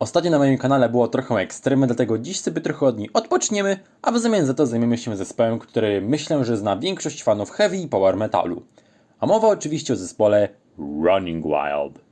Ostatnio na moim kanale było trochę ekstremy, dlatego dziś sobie trochę od niej odpoczniemy, a w zamian za to zajmiemy się zespołem, który myślę, że zna większość fanów heavy i power metalu. A mowa oczywiście o zespole Running Wild.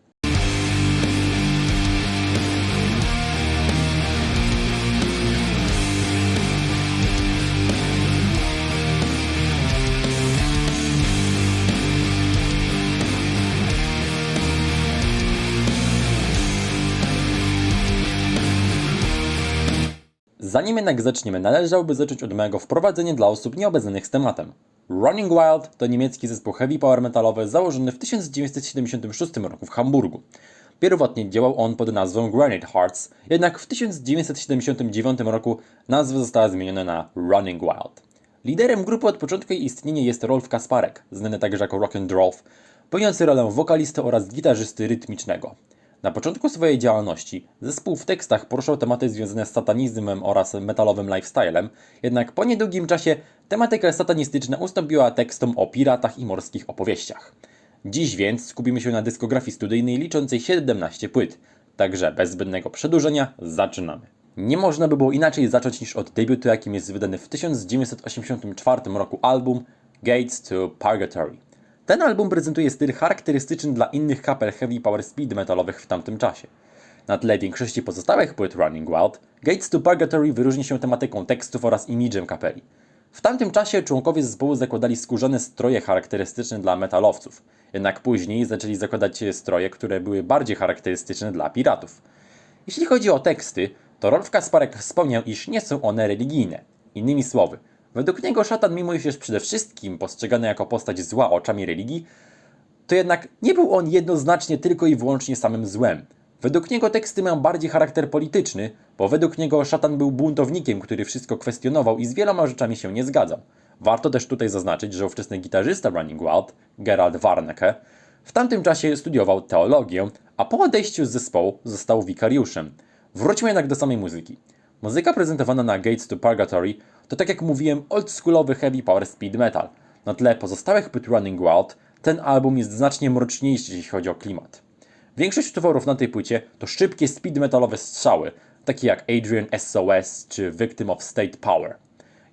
Zanim jednak zaczniemy, należałoby zacząć od mojego wprowadzenia dla osób nieobeznanych z tematem. Running Wild to niemiecki zespół heavy power metalowy założony w 1976 roku w Hamburgu. Pierwotnie działał on pod nazwą Granite Hearts, jednak w 1979 roku nazwa została zmieniona na Running Wild. Liderem grupy od początku jej istnienia jest Rolf Kasparek, znany także jako Rock and Rolf, pełniący rolę wokalisty oraz gitarzysty rytmicznego. Na początku swojej działalności zespół w tekstach poruszał tematy związane z satanizmem oraz metalowym lifestylem, jednak po niedługim czasie tematyka satanistyczna ustąpiła tekstom o piratach i morskich opowieściach. Dziś więc skupimy się na dyskografii studyjnej liczącej 17 płyt, także bez zbędnego przedłużenia zaczynamy. Nie można by było inaczej zacząć niż od debiutu, jakim jest wydany w 1984 roku album Gates to Purgatory. Ten album prezentuje styl charakterystyczny dla innych kapel heavy power speed metalowych w tamtym czasie. Na tle większości pozostałych płyt Running Wild, Gates to Purgatory wyróżni się tematyką tekstów oraz imidżem kapeli. W tamtym czasie członkowie zespołu zakładali skórzane stroje charakterystyczne dla metalowców, jednak później zaczęli zakładać stroje, które były bardziej charakterystyczne dla piratów. Jeśli chodzi o teksty, to Rolf Kasparek wspomniał, iż nie są one religijne. Innymi słowy, według niego szatan, mimo iż jest przede wszystkim postrzegany jako postać zła oczami religii, to jednak nie był on jednoznacznie tylko i wyłącznie samym złem. Według niego teksty mają bardziej charakter polityczny, bo według niego szatan był buntownikiem, który wszystko kwestionował i z wieloma rzeczami się nie zgadzał. Warto też tutaj zaznaczyć, że ówczesny gitarzysta Running Wild, Gerald Warnecke, w tamtym czasie studiował teologię, a po odejściu z zespołu został wikariuszem. Wróćmy jednak do samej muzyki. Muzyka prezentowana na Gates to Purgatory to tak jak mówiłem oldschoolowy heavy power speed metal. Na tle pozostałych płyt Running Wild ten album jest znacznie mroczniejszy jeśli chodzi o klimat. Większość utworów na tej płycie to szybkie speed metalowe strzały, takie jak Adrian SOS czy Victim of State Power.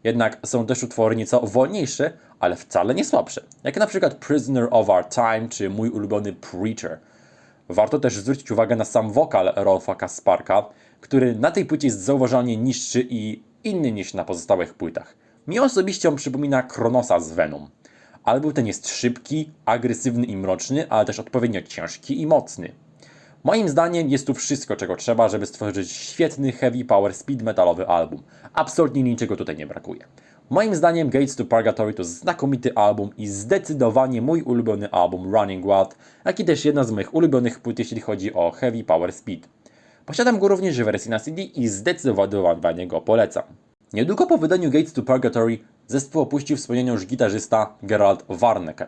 Jednak są też utwory nieco wolniejsze, ale wcale nie słabsze, jak na przykład Prisoner of Our Time czy mój ulubiony Preacher. Warto też zwrócić uwagę na sam wokal Rolfa Kasparka, który na tej płycie jest zauważalnie niższy i inny niż na pozostałych płytach. Mi osobiście on przypomina Kronosa z Venom. Album ten jest szybki, agresywny i mroczny, ale też odpowiednio ciężki i mocny. Moim zdaniem jest tu wszystko, czego trzeba, żeby stworzyć świetny heavy power speed metalowy album. Absolutnie niczego tutaj nie brakuje. Moim zdaniem Gates to Purgatory to znakomity album i zdecydowanie mój ulubiony album Running Wild, jak i też jedna z moich ulubionych płyt, jeśli chodzi o heavy power speed. Posiadam go również w wersji na CD i zdecydowanie go polecam. Niedługo po wydaniu Gates to Purgatory zespół opuścił wspomniany już gitarzysta Gerald Warnecke.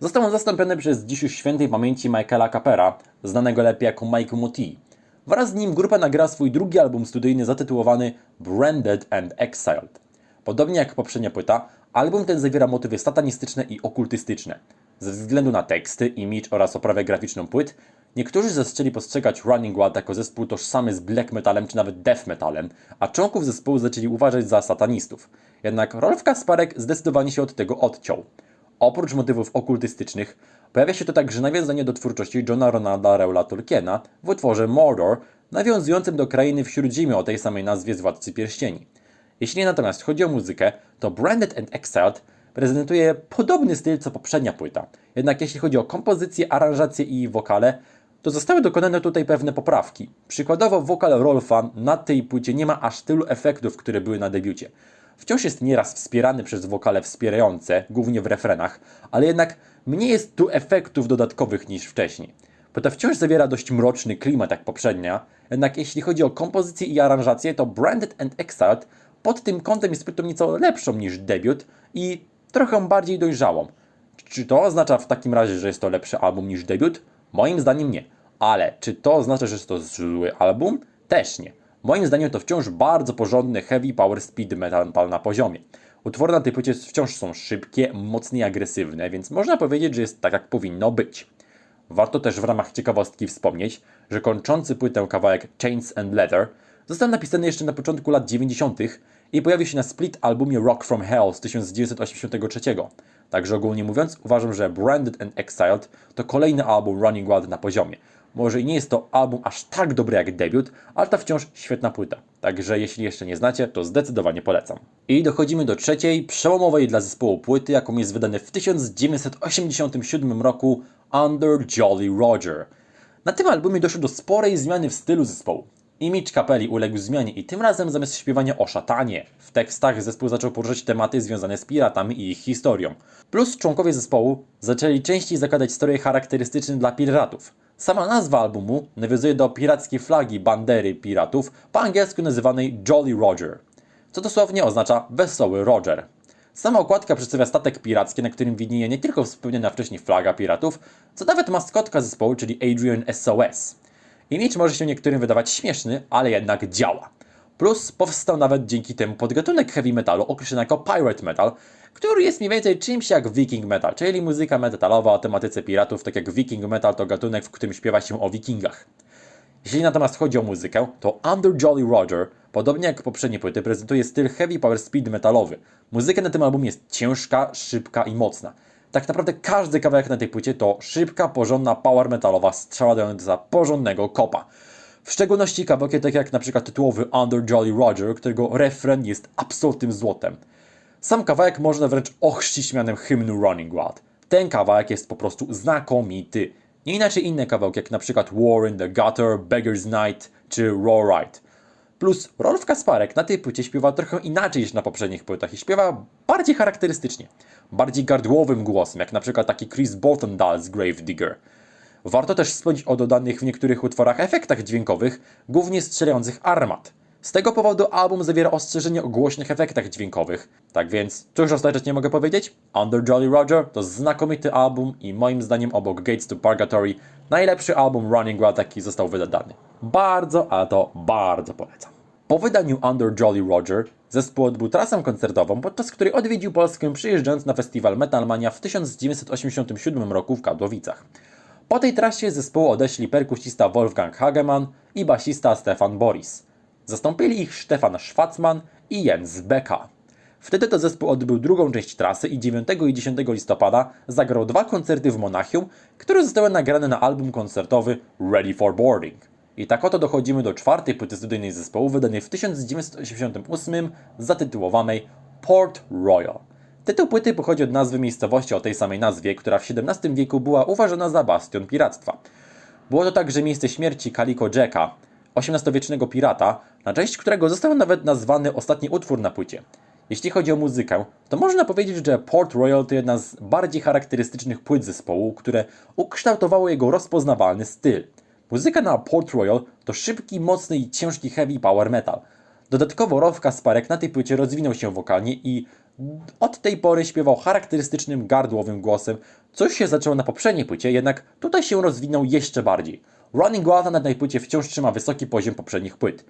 Został on zastąpiony przez dziś już świętej pamięci Michaela Capera, znanego lepiej jako Mike Muti. Wraz z nim grupa nagrała swój drugi album studyjny zatytułowany Branded and Exiled. Podobnie jak poprzednia płyta, album ten zawiera motywy satanistyczne i okultystyczne. Ze względu na teksty, image oraz oprawę graficzną płyt, niektórzy zaczęli postrzegać Running Wild jako zespół tożsamy z black metalem czy nawet death metalem, a członków zespołu zaczęli uważać za satanistów. Jednak Rolf Kasparek zdecydowanie się od tego odciął. Oprócz motywów okultystycznych, pojawia się to także nawiązanie do twórczości Johna Ronalda Reula Tolkiena w utworze Mordor, nawiązującym do krainy wśród zimy o tej samej nazwie z Władcy Pierścieni. Jeśli natomiast chodzi o muzykę, to Branded and Exiled prezentuje podobny styl co poprzednia płyta. Jednak jeśli chodzi o kompozycję, aranżację i wokale, to zostały dokonane tutaj pewne poprawki. Przykładowo wokal Rolfa na tej płycie nie ma aż tylu efektów, które były na debiucie. Wciąż jest nieraz wspierany przez wokale wspierające, głównie w refrenach, ale jednak mniej jest tu efektów dodatkowych niż wcześniej. Płyta wciąż zawiera dość mroczny klimat jak poprzednia, jednak jeśli chodzi o kompozycję i aranżację, to Branded and Exiled pod tym kątem jest płytą nieco lepszą niż debiut i trochę bardziej dojrzałą. Czy to oznacza w takim razie, że jest to lepszy album niż debiut? Moim zdaniem nie. Ale czy to oznacza, że to zły album? Też nie. Moim zdaniem to wciąż bardzo porządny heavy power speed metal na poziomie. Utwory na tej płycie wciąż są szybkie, mocne i agresywne, więc można powiedzieć, że jest tak jak powinno być. Warto też w ramach ciekawostki wspomnieć, że kończący płytę kawałek Chains and Leather został napisany jeszcze na początku lat 90. i pojawił się na split albumie Rock from Hell z 1983. Także ogólnie mówiąc, uważam, że Branded and Exiled to kolejny album Running Wild na poziomie. Może i nie jest to album aż tak dobry jak debiut, ale to wciąż świetna płyta. Także jeśli jeszcze nie znacie, to zdecydowanie polecam. I dochodzimy do trzeciej, przełomowej dla zespołu płyty, jaką jest wydany w 1987 roku Under Jolly Roger. Na tym albumie doszło do sporej zmiany w stylu zespołu. Image kapeli uległ zmianie i tym razem zamiast śpiewania o szatanie, w tekstach zespół zaczął poruszać tematy związane z piratami i ich historią. Plus członkowie zespołu zaczęli częściej zakładać stroje charakterystyczne dla piratów. Sama nazwa albumu nawiązuje do pirackiej flagi bandery piratów, po angielsku nazywanej Jolly Roger, co dosłownie oznacza wesoły Roger. Sama okładka przedstawia statek piracki, na którym widnieje nie tylko wspomniana wcześniej flaga piratów, co nawet maskotka zespołu, czyli Adrian SOS. Image może się niektórym wydawać śmieszny, ale jednak działa. Plus powstał nawet dzięki temu podgatunek heavy metalu określony jako pirate metal, który jest mniej więcej czymś jak viking metal, czyli muzyka metalowa o tematyce piratów, tak jak viking metal to gatunek, w którym śpiewa się o wikingach. Jeśli natomiast chodzi o muzykę, to Under Jolly Roger, podobnie jak poprzednie płyty, prezentuje styl heavy power speed metalowy. Muzyka na tym albumie jest ciężka, szybka i mocna. Tak naprawdę każdy kawałek na tej płycie to szybka, porządna power metalowa strzała dająca porządnego kopa. W szczególności kawałki takie jak na przykład tytułowy Under Jolly Roger, którego refren jest absolutnym złotem. Sam kawałek można wręcz ochrzcić mianem hymnu Running Wild. Ten kawałek jest po prostu znakomity. Nie inaczej inne kawałki, jak na przykład War in the Gutter, Beggar's Night czy Raw Ride. Plus Rolf Kasparek na tej płycie śpiewa trochę inaczej niż na poprzednich płytach i śpiewa bardziej charakterystycznie, bardziej gardłowym głosem, jak na przykład taki Chris Bolton z Grave Digger. Warto też wspomnieć o dodanych w niektórych utworach efektach dźwiękowych, głównie strzelających armat. Z tego powodu album zawiera ostrzeżenie o głośnych efektach dźwiękowych. Tak więc, cóż ostatecznie nie mogę powiedzieć? Under Jolly Roger to znakomity album i moim zdaniem obok Gates to Purgatory najlepszy album Running Wild jaki został wydany. Bardzo, a to bardzo polecam. Po wydaniu Under Jolly Roger zespół odbył trasę koncertową, podczas której odwiedził Polskę przyjeżdżając na festiwal Metalmania w 1987 roku w Katowicach. Po tej trasie zespołu odeszli perkusista Wolfgang Hagemann i basista Stefan Boris. Zastąpili ich Stefan Schwarzman i Jens Beka. Wtedy to zespół odbył drugą część trasy i 9 i 10 listopada zagrał dwa koncerty w Monachium, które zostały nagrane na album koncertowy Ready for Boarding. I tak oto dochodzimy do czwartej płyty studyjnej zespołu wydanej w 1988 zatytułowanej Port Royal. Tytuł płyty pochodzi od nazwy miejscowości o tej samej nazwie, która w XVII wieku była uważana za bastion piractwa. Było to także miejsce śmierci Calico Jacka, XVIII-wiecznego pirata, na część którego został nawet nazwany ostatni utwór na płycie. Jeśli chodzi o muzykę, to można powiedzieć, że Port Royal to jedna z bardziej charakterystycznych płyt zespołu, które ukształtowało jego rozpoznawalny styl. Muzyka na Port Royal to szybki, mocny i ciężki heavy power metal. Dodatkowo Rolf Kasparek na tej płycie rozwinął się wokalnie i od tej pory śpiewał charakterystycznym, gardłowym głosem, coś się zaczęło na poprzedniej płycie, jednak tutaj się rozwinął jeszcze bardziej. Running Wild na tej płycie wciąż trzyma wysoki poziom poprzednich płyt.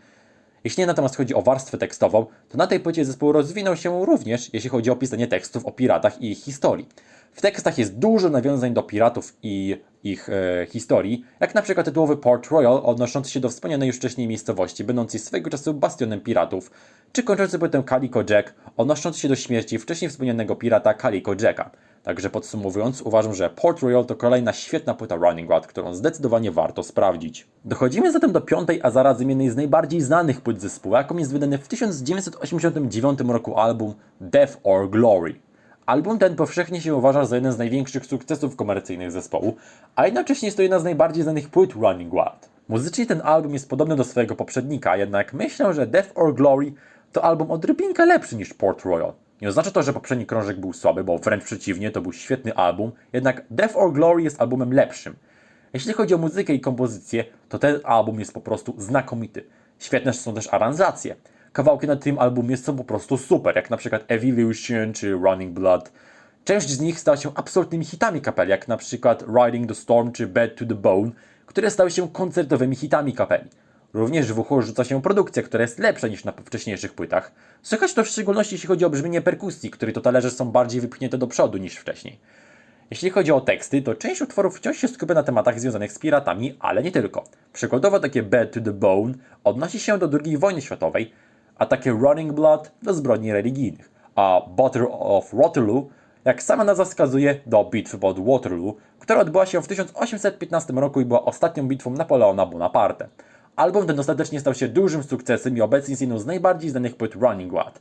Jeśli natomiast chodzi o warstwę tekstową, to na tej płycie zespół rozwinął się również, jeśli chodzi o pisanie tekstów o piratach i ich historii. W tekstach jest dużo nawiązań do piratów i ich e, historii, jak na przykład tytułowy Port Royal odnoszący się do wspomnianej już wcześniej miejscowości, będącej swego czasu bastionem piratów, czy kończący płytę Calico Jack, odnoszący się do śmierci wcześniej wspomnianego pirata Calico Jacka. Także podsumowując, uważam, że Port Royal to kolejna świetna płyta Running Wild, którą zdecydowanie warto sprawdzić. Dochodzimy zatem do piątej, a zarazem jednej z najbardziej znanych płyt zespołu, jaką jest wydany w 1989 roku album Death or Glory. Album ten powszechnie się uważa za jeden z największych sukcesów komercyjnych zespołu, a jednocześnie jest to jedna z najbardziej znanych płyt Running Wild. Muzycznie ten album jest podobny do swojego poprzednika, jednak myślę, że Death or Glory to album odrobinkę lepszy niż Port Royal. Nie oznacza to, że poprzedni krążek był słaby, bo wręcz przeciwnie, to był świetny album, jednak Death or Glory jest albumem lepszym. Jeśli chodzi o muzykę i kompozycję, to ten album jest po prostu znakomity. Świetne są też aranżacje. Kawałki na tym albumie są po prostu super, jak na przykład Evolution czy Running Blood. Część z nich stała się absolutnymi hitami kapeli, jak na przykład Riding the Storm czy Bad to the Bone, które stały się koncertowymi hitami kapeli. Również w ucho rzuca się produkcja, która jest lepsza niż na wcześniejszych płytach. Słychać to w szczególności jeśli chodzi o brzmienie perkusji, której to talerze są bardziej wypchnięte do przodu niż wcześniej. Jeśli chodzi o teksty, to część utworów wciąż się skupia na tematach związanych z piratami, ale nie tylko. Przykładowo takie Bad to the Bone odnosi się do II wojny światowej, a takie Running Blood do zbrodni religijnych, a Battle of Waterloo, jak sama nazwa wskazuje, do bitwy pod Waterloo, która odbyła się w 1815 roku i była ostatnią bitwą Napoleona Bonaparte. Album ten ostatecznie stał się dużym sukcesem i obecnie jest jedną z najbardziej znanych płyt Running Wild.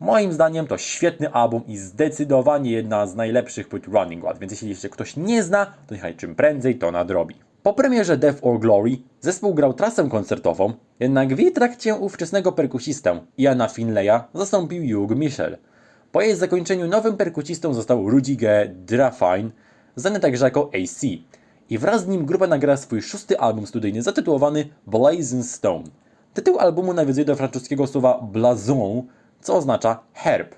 Moim zdaniem to świetny album i zdecydowanie jedna z najlepszych płyt Running Wild, więc jeśli jeszcze ktoś nie zna, to niechaj czym prędzej to nadrobi. Po premierze Death or Glory zespół grał trasę koncertową, jednak w jej trakcie ówczesnego perkusistę Iana Finleya zastąpił Hugh Michel. Po jej zakończeniu nowym perkusistą został Rudiger Drafine, znany także jako AC. I wraz z nim grupa nagrała swój szósty album studyjny zatytułowany Blazing Stone. Tytuł albumu nawiązuje do francuskiego słowa blazon, co oznacza herb.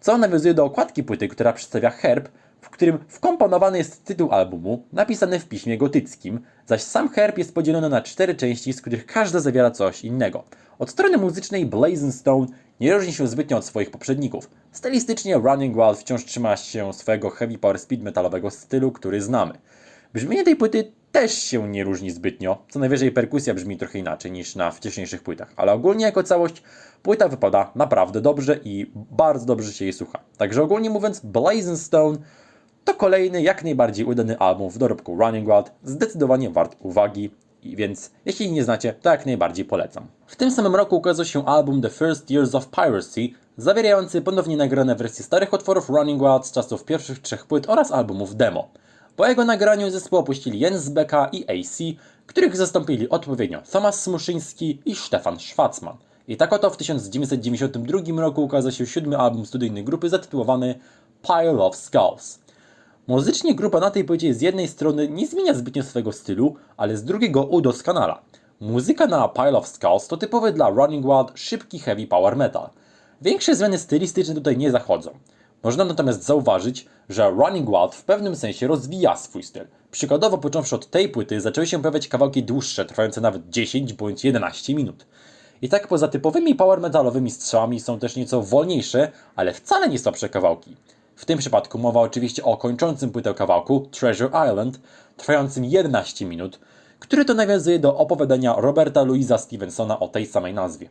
Co nawiązuje do okładki płyty, która przedstawia herb, w którym wkomponowany jest tytuł albumu, napisany w piśmie gotyckim, zaś sam herb jest podzielony na cztery części, z których każda zawiera coś innego. Od strony muzycznej Blazing Stone nie różni się zbytnio od swoich poprzedników. Stylistycznie Running Wild wciąż trzyma się swojego heavy power speed metalowego stylu, który znamy. Brzmienie tej płyty też się nie różni zbytnio, co najwyżej perkusja brzmi trochę inaczej niż na wcześniejszych płytach, ale ogólnie jako całość płyta wypada naprawdę dobrze i bardzo dobrze się jej słucha. Także ogólnie mówiąc, Blazing Stone to kolejny, jak najbardziej udany album w dorobku Running Wild, zdecydowanie wart uwagi, więc jeśli nie znacie, to jak najbardziej polecam. W tym samym roku ukazał się album The First Years of Piracy, zawierający ponownie nagrane wersje starych utworów Running Wild z czasów pierwszych trzech płyt oraz albumów demo. Po jego nagraniu zespół opuścili Jens Becka i AC, których zastąpili odpowiednio Thomas Smuszyński i Stefan Schwarzman. I tak oto w 1992 roku ukazał się siódmy album studyjny grupy zatytułowany Pile of Skulls. Muzycznie grupa na tej płycie z jednej strony nie zmienia zbytnio swojego stylu, ale z drugiego udoskonala. Muzyka na Pile of Skulls to typowy dla Running Wild szybki heavy power metal. Większe zmiany stylistyczne tutaj nie zachodzą. Można natomiast zauważyć, że Running Wild w pewnym sensie rozwija swój styl. Przykładowo począwszy od tej płyty zaczęły się pojawiać kawałki dłuższe, trwające nawet 10 bądź 11 minut. I tak poza typowymi power metalowymi strzałami są też nieco wolniejsze, ale wcale nie słabsze kawałki. W tym przypadku mowa oczywiście o kończącym płytę kawałku Treasure Island, trwającym 11 minut, który to nawiązuje do opowiadania Roberta Louisa Stevensona o tej samej nazwie.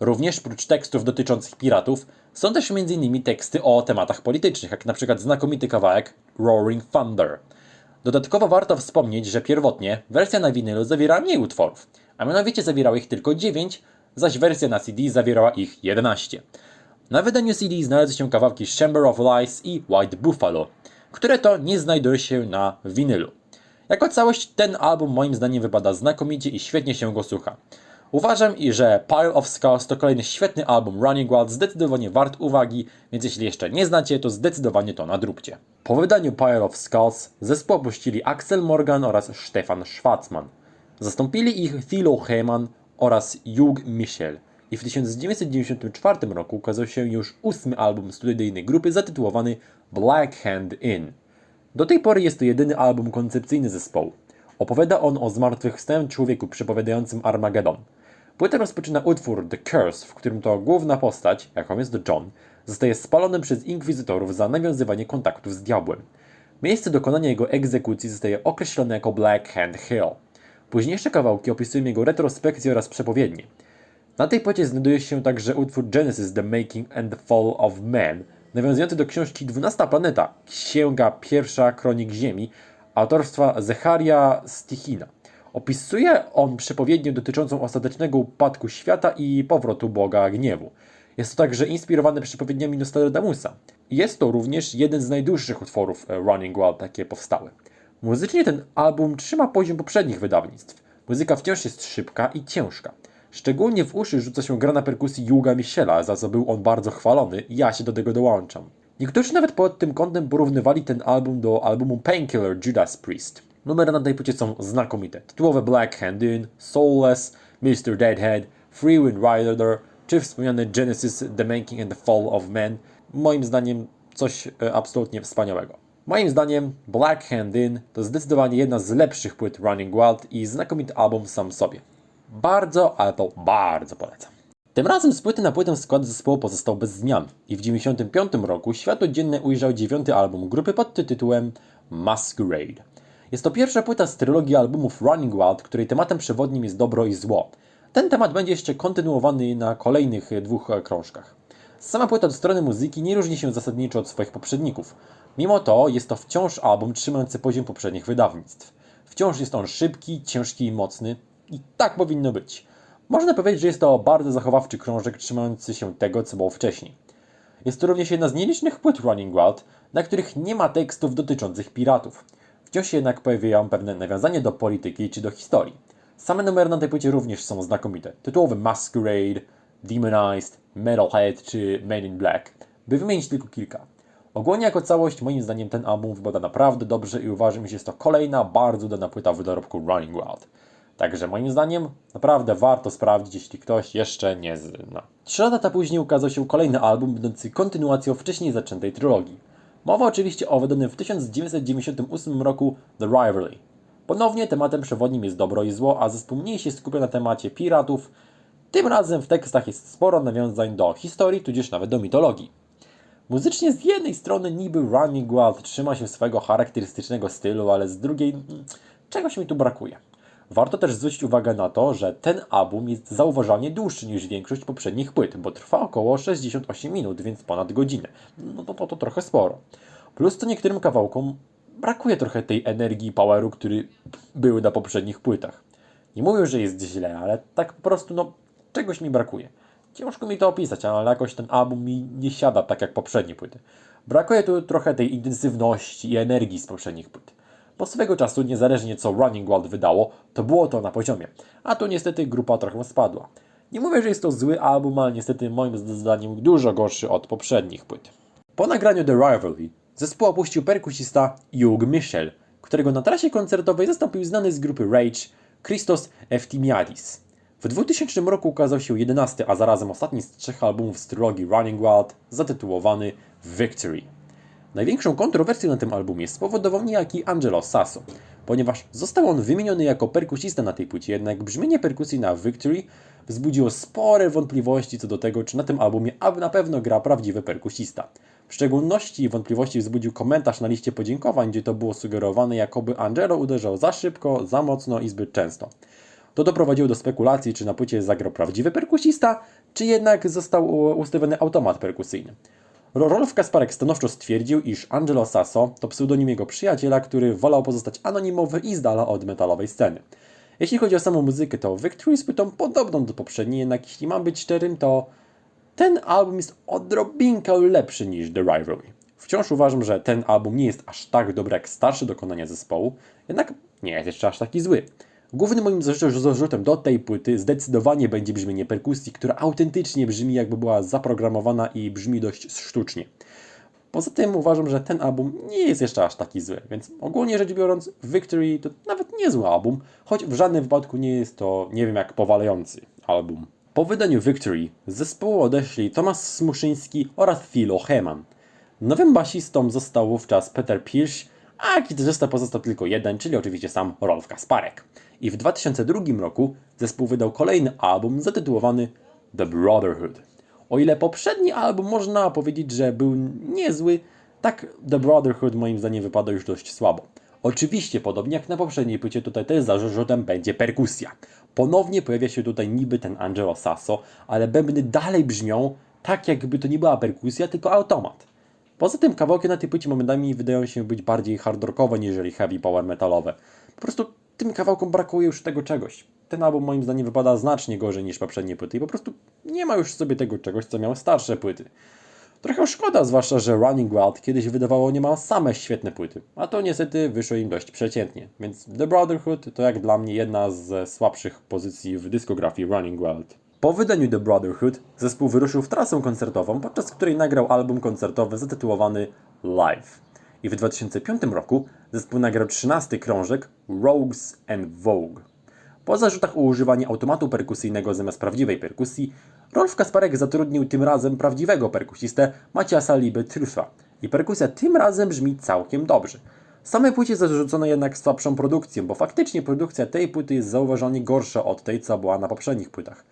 Również prócz tekstów dotyczących piratów, są też m.in. teksty o tematach politycznych, jak przykład znakomity kawałek Roaring Thunder. Dodatkowo warto wspomnieć, że pierwotnie wersja na winylu zawiera mniej utworów, a mianowicie zawierała ich tylko 9, zaś wersja na CD zawierała ich 11. Na wydaniu CD znalazły się kawałki Chamber of Lies i White Buffalo, które to nie znajdują się na winylu. Jako całość ten album moim zdaniem wypada znakomicie i świetnie się go słucha. Uważam, i że Pile of Skulls to kolejny świetny album Running Wild, zdecydowanie wart uwagi, więc jeśli jeszcze nie znacie, to zdecydowanie to nadróbcie. Po wydaniu Pile of Skulls zespół opuścili Axel Morgan oraz Stefan Schwarzman. Zastąpili ich Thilo Heyman oraz Hugh Michel. I w 1994 roku ukazał się już ósmy album studyjny grupy zatytułowany Black Hand In. Do tej pory jest to jedyny album koncepcyjny zespołu. Opowiada on o zmartwychwstałym człowieku przepowiadającym Armagedon. Płytę rozpoczyna utwór The Curse, w którym to główna postać, jaką jest John, zostaje spalony przez inkwizytorów za nawiązywanie kontaktów z diabłem. Miejsce dokonania jego egzekucji zostaje określone jako Black Hand Hill. Późniejsze kawałki opisują jego retrospekcję oraz przepowiednie. Na tej płycie znajduje się także utwór Genesis The Making and the Fall of Man, nawiązujący do książki 12 Planeta, Księga Pierwsza Kronik Ziemi, autorstwa Zecharia Stichina. Opisuje on przepowiednię dotyczącą ostatecznego upadku świata i powrotu Boga Gniewu. Jest to także inspirowane przepowiedniami Nostradamusa. Jest to również jeden z najdłuższych utworów e, Running Wild, jakie powstały. Muzycznie ten album trzyma poziom poprzednich wydawnictw. Muzyka wciąż jest szybka i ciężka. Szczególnie w uszy rzuca się gra na perkusji Juga Michela, za co był on bardzo chwalony i ja się do tego dołączam. Niektórzy nawet pod tym kątem porównywali ten album do albumu Painkiller Judas Priest. Numery na tej płycie są znakomite. Tytułowe Black Hand In, Soulless, Mr. Deadhead, Free Wind Rider, czy wspomniany Genesis The Making and the Fall of Man. Moim zdaniem coś e, absolutnie wspaniałego. Moim zdaniem Black Hand In to zdecydowanie jedna z lepszych płyt Running Wild i znakomity album sam sobie. Bardzo, ale to bardzo polecam. Tym razem z płyty na płytę skład zespołu pozostał bez zmian i w 1995 roku światło dzienne ujrzał dziewiąty album grupy pod tytułem Masquerade. Jest to pierwsza płyta z trylogii albumów Running Wild, której tematem przewodnim jest dobro i zło. Ten temat będzie jeszcze kontynuowany na kolejnych dwóch krążkach. Sama płyta od strony muzyki nie różni się zasadniczo od swoich poprzedników. Mimo to jest to wciąż album trzymający poziom poprzednich wydawnictw. Wciąż jest on szybki, ciężki i mocny i tak powinno być. Można powiedzieć, że jest to bardzo zachowawczy krążek trzymający się tego, co było wcześniej. Jest to również jedna z nielicznych płyt Running Wild, na których nie ma tekstów dotyczących piratów. Wciąż jednak pojawiają pewne nawiązania do polityki czy do historii. Same numery na tej płycie również są znakomite. Tytułowy Masquerade, Demonized, Metalhead czy Men in Black, by wymienić tylko kilka. Ogólnie jako całość moim zdaniem ten album wygląda naprawdę dobrze i uważam, że jest to kolejna bardzo udana płyta w dorobku Running Wild. Także moim zdaniem naprawdę warto sprawdzić, jeśli ktoś jeszcze nie zna. Trzy lata później ukazał się kolejny album, będący kontynuacją wcześniej zaczętej trylogii. Mowa oczywiście o wydanym w 1998 roku The Rivalry. Ponownie tematem przewodnim jest dobro i zło, a zespół mniej się skupia na temacie piratów. Tym razem w tekstach jest sporo nawiązań do historii, tudzież nawet do mitologii. Muzycznie z jednej strony niby Running Wild trzyma się swego charakterystycznego stylu, ale z drugiej mm, czegoś mi tu brakuje. Warto też zwrócić uwagę na to, że ten album jest zauważalnie dłuższy niż większość poprzednich płyt, bo trwa około 68 minut, więc ponad godzinę. No to, to, to trochę sporo. Plus to niektórym kawałkom brakuje trochę tej energii i poweru, który były na poprzednich płytach. Nie mówię, że jest źle, ale tak po prostu no czegoś mi brakuje. Ciężko mi to opisać, ale jakoś ten album mi nie siada tak jak poprzednie płyty. Brakuje tu trochę tej intensywności i energii z poprzednich płyt. Bo swego czasu, niezależnie co Running Wild wydało, to było to na poziomie. A tu niestety grupa trochę spadła. Nie mówię, że jest to zły album, ale niestety moim zdaniem dużo gorszy od poprzednich płyt. Po nagraniu The Rivalry zespół opuścił perkusista Hugh Michel, którego na trasie koncertowej zastąpił znany z grupy Rage Christos Eftimiadis. W 2000 roku ukazał się 11, a zarazem ostatni z trzech albumów z trylogii Running Wild, zatytułowany Victory. Największą kontrowersję na tym albumie spowodował niejaki Angelo Sasso, ponieważ został on wymieniony jako perkusista na tej płycie, jednak brzmienie perkusji na Victory wzbudziło spore wątpliwości co do tego, czy na tym albumie na pewno gra prawdziwy perkusista. W szczególności wątpliwości wzbudził komentarz na liście podziękowań, gdzie to było sugerowane, jakoby Angelo uderzał za szybko, za mocno i zbyt często. To doprowadziło do spekulacji, czy na płycie zagrał prawdziwy perkusista, czy jednak został ustawiony automat perkusyjny. Rolf Kasparek stanowczo stwierdził, iż Angelo Sasso to pseudonim jego przyjaciela, który wolał pozostać anonimowy i z dala od metalowej sceny. Jeśli chodzi o samą muzykę, to Victory jest płytą podobną do poprzedniej, jednak jeśli mam być szczerym, to ten album jest odrobinkę lepszy niż The Rivalry. Wciąż uważam, że ten album nie jest aż tak dobry jak starsze dokonania zespołu, jednak nie jest jeszcze aż taki zły. Głównym moim zarzutem do tej płyty zdecydowanie będzie brzmienie perkusji, która autentycznie brzmi jakby była zaprogramowana i brzmi dość sztucznie. Poza tym uważam, że ten album nie jest jeszcze aż taki zły, więc ogólnie rzecz biorąc, Victory to nawet niezły album, choć w żadnym wypadku nie jest to, nie wiem jak powalający album. Po wydaniu Victory z zespołu odeszli Tomasz Smuszyński oraz Philo Heman. Nowym basistą został wówczas Peter Pierce, a gitarzysta pozostał tylko jeden, czyli oczywiście sam Rolf Kasparek. I w 2002 roku zespół wydał kolejny album zatytułowany The Brotherhood. O ile poprzedni album można powiedzieć, że był niezły, tak The Brotherhood moim zdaniem wypada już dość słabo. Oczywiście, podobnie jak na poprzedniej płycie, tutaj też zarzutem będzie perkusja. Ponownie pojawia się tutaj niby ten Angelo Sasso, ale bębny dalej brzmią tak, jakby to nie była perkusja, tylko automat. Poza tym kawałki na tej płycie momentami wydają się być bardziej hardrockowe niżeli heavy power metalowe. Po prostu tym kawałkom brakuje już tego czegoś. Ten album moim zdaniem wypada znacznie gorzej niż poprzednie płyty i po prostu nie ma już w sobie tego czegoś, co miały starsze płyty. Trochę szkoda, zwłaszcza, że Running Wild kiedyś wydawało niemal same świetne płyty, a to niestety wyszło im dość przeciętnie, więc The Brotherhood to jak dla mnie jedna z słabszych pozycji w dyskografii Running Wild. Po wydaniu The Brotherhood zespół wyruszył w trasę koncertową, podczas której nagrał album koncertowy zatytułowany Live. I w 2005 roku zespół nagrał 13 krążek Rogues and Vogue. Po zarzutach o używanie automatu perkusyjnego zamiast prawdziwej perkusji, Rolf Kasparek zatrudnił tym razem prawdziwego perkusistę Maciasa Liby Truffa i perkusja tym razem brzmi całkiem dobrze. Samej płycie zarzucono jednak słabszą produkcję, bo faktycznie produkcja tej płyty jest zauważalnie gorsza od tej, co była na poprzednich płytach.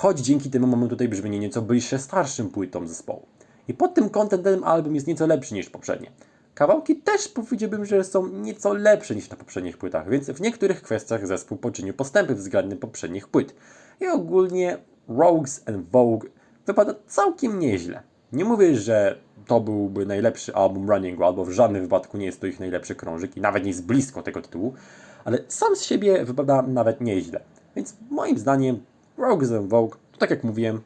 Choć dzięki temu mamy tutaj brzmienie nieco bliższe starszym płytom zespołu. I pod tym kątem ten album jest nieco lepszy niż poprzednie. Kawałki też powiedziałbym, że są nieco lepsze niż na poprzednich płytach, więc w niektórych kwestiach zespół poczynił postępy względem poprzednich płyt. I ogólnie Rogues and Vogue wypada całkiem nieźle. Nie mówię, że to byłby najlepszy album Running Wild, bo w żadnym wypadku nie jest to ich najlepszy krążyk i nawet nie jest blisko tego tytułu, ale sam z siebie wypada nawet nieźle. Więc moim zdaniem Rogues and Vogue, to tak jak mówiłem,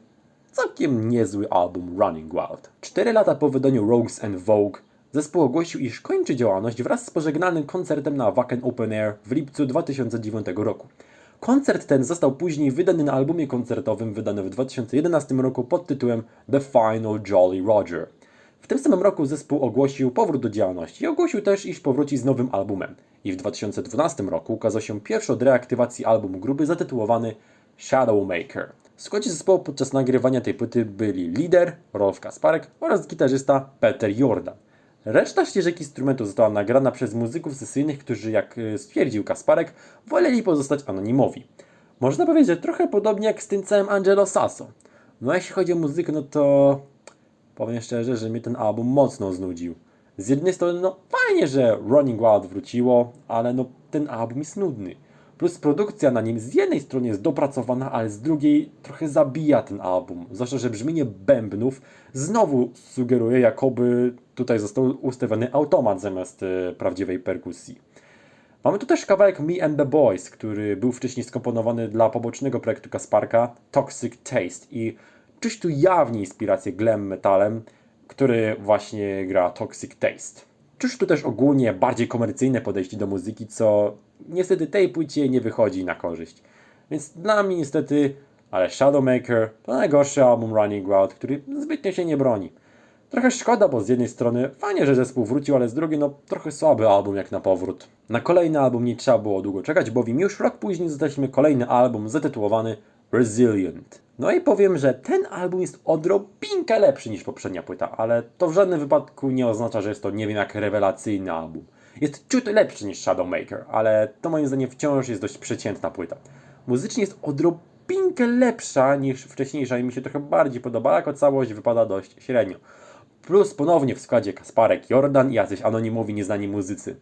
całkiem niezły album Running Wild. Cztery lata po wydaniu Rogues and Vogue zespół ogłosił, iż kończy działalność wraz z pożegnanym koncertem na Wacken Open Air w lipcu 2009 roku. Koncert ten został później wydany na albumie koncertowym wydanym w 2011 roku pod tytułem The Final Jolly Roger. W tym samym roku zespół ogłosił powrót do działalności i ogłosił też, iż powróci z nowym albumem. I w 2012 roku ukazał się pierwszy od reaktywacji album grupy zatytułowany Shadowmaker. W składzie zespołu podczas nagrywania tej płyty byli lider Rolf Kasparek oraz gitarzysta Peter Jordan. Reszta ścieżek instrumentu została nagrana przez muzyków sesyjnych, którzy, jak y, stwierdził Kasparek, woleli pozostać anonimowi. Można powiedzieć, że trochę podobnie jak z tym całym Angelo Sasso. No jeśli chodzi o muzykę, no to powiem szczerze, że mnie ten album mocno znudził. Z jednej strony, no fajnie, że Running Wild wróciło, ale no ten album jest nudny. Plus produkcja na nim z jednej strony jest dopracowana, ale z drugiej trochę zabija ten album. Zwłaszcza, że brzmienie bębnów znowu sugeruje, jakoby tutaj został ustawiony automat zamiast e, prawdziwej perkusji. Mamy tu też kawałek Me and the Boys, który był wcześniej skomponowany dla pobocznego projektu Kasparka Toxic Taste i czuć tu jawnie inspirację glam metalem, który właśnie gra Toxic Taste. Czuć tu też ogólnie bardziej komercyjne podejście do muzyki, co niestety tej płycie nie wychodzi na korzyść. Więc dla mnie niestety, ale Shadowmaker to najgorszy album Running Wild, który zbytnio się nie broni. Trochę szkoda, bo z jednej strony fajnie, że zespół wrócił, ale z drugiej no trochę słaby album jak na powrót. Na kolejny album nie trzeba było długo czekać, bowiem już rok później dostaliśmy kolejny album zatytułowany Resilient. No i powiem, że ten album jest odrobinkę lepszy niż poprzednia płyta, ale to w żadnym wypadku nie oznacza, że jest to nie wiem jak rewelacyjny album. Jest ciut lepszy niż Shadowmaker, ale to moim zdaniem wciąż jest dość przeciętna płyta. Muzycznie jest odrobinkę lepsza niż wcześniejsza i mi się trochę bardziej podoba, jako całość wypada dość średnio. Plus ponownie w składzie Kasparek, Jordan i jacyś anonimowi nieznani muzycy.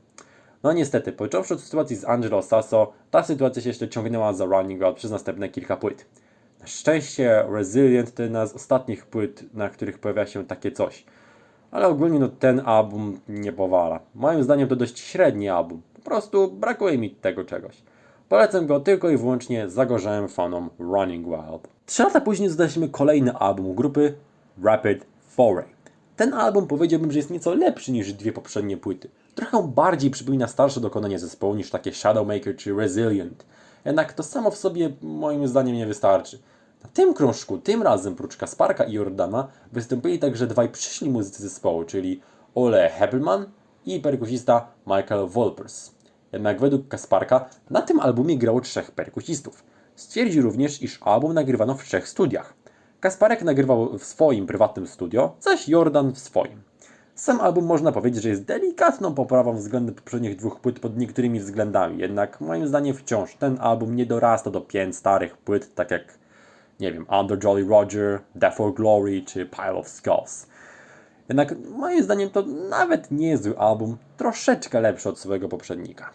No niestety, począwszy od sytuacji z Angelo Sasso, ta sytuacja się jeszcze ciągnęła za Running Wild przez następne kilka płyt. Na szczęście Resilient to jedna z ostatnich płyt, na których pojawia się takie coś. Ale ogólnie no, ten album nie powala. Moim zdaniem to dość średni album. Po prostu brakuje mi tego czegoś. Polecam go tylko i wyłącznie zagorzałym fanom Running Wild. Trzy lata później zdaliśmy kolejny album grupy Rapid Foray. Ten album powiedziałbym, że jest nieco lepszy niż dwie poprzednie płyty. Trochę bardziej przypomina starsze dokonanie zespołu niż takie Shadowmaker czy Resilient. Jednak to samo w sobie moim zdaniem nie wystarczy. Na tym krążku, tym razem prócz Kasparka i Jordana wystąpili także dwaj przyszli muzycy zespołu, czyli Ole Heppelman i perkusista Michael Wolpers. Jednak według Kasparka na tym albumie grało trzech perkusistów. Stwierdził również, iż album nagrywano w trzech studiach. Kasparek nagrywał w swoim prywatnym studio, zaś Jordan w swoim. Sam album można powiedzieć, że jest delikatną poprawą względem poprzednich dwóch płyt pod niektórymi względami, jednak moim zdaniem wciąż ten album nie dorasta do pięć starych płyt, tak jak, nie wiem, Under Jolly Roger, Death for Glory czy Pile of Skulls. Jednak moim zdaniem to nawet niezły album, troszeczkę lepszy od swojego poprzednika.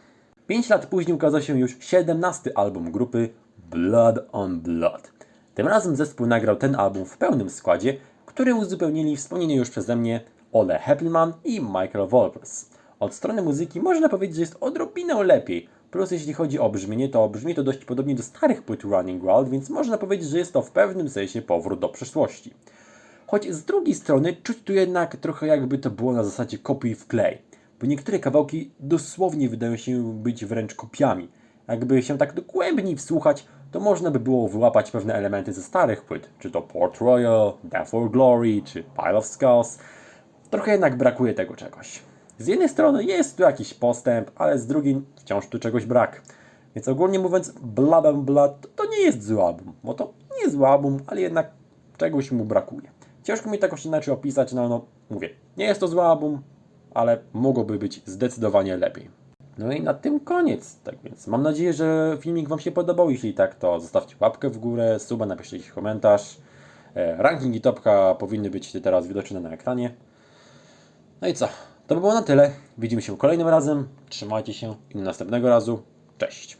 Pięć lat później ukazał się już 17 album grupy Blood on Blood. Tym razem zespół nagrał ten album w pełnym składzie, który uzupełnili wspomnieni już przeze mnie Ole Heppelman i Michael Wolpers. Od strony muzyki można powiedzieć, że jest odrobinę lepiej. Plus jeśli chodzi o brzmienie, to brzmi to dość podobnie do starych płyt Running Wild, więc można powiedzieć, że jest to w pewnym sensie powrót do przeszłości. Choć z drugiej strony czuć tu jednak trochę jakby to było na zasadzie kopiuj w klej, bo niektóre kawałki dosłownie wydają się być wręcz kopiami. Jakby się tak dogłębniej wsłuchać, to można by było wyłapać pewne elementy ze starych płyt, czy to Port Royal, Death for Glory, czy Pile of Skulls. Trochę jednak brakuje tego czegoś. Z jednej strony jest tu jakiś postęp, ale z drugiej wciąż tu czegoś brak. Więc ogólnie mówiąc, and Blood to nie jest zły album, bo to nie jest zły album, ale jednak czegoś mu brakuje. Ciężko mi jakoś inaczej opisać, no, no mówię, nie jest to zły album, ale mogłoby być zdecydowanie lepiej. No i na tym koniec. Tak więc mam nadzieję, że filmik Wam się podobał. Jeśli tak, to zostawcie łapkę w górę, suba, napiszcie jakiś komentarz. E, Ranking i topka powinny być teraz widoczne na ekranie. No i co? To by było na tyle. Widzimy się kolejnym razem. Trzymajcie się i do następnego razu. Cześć.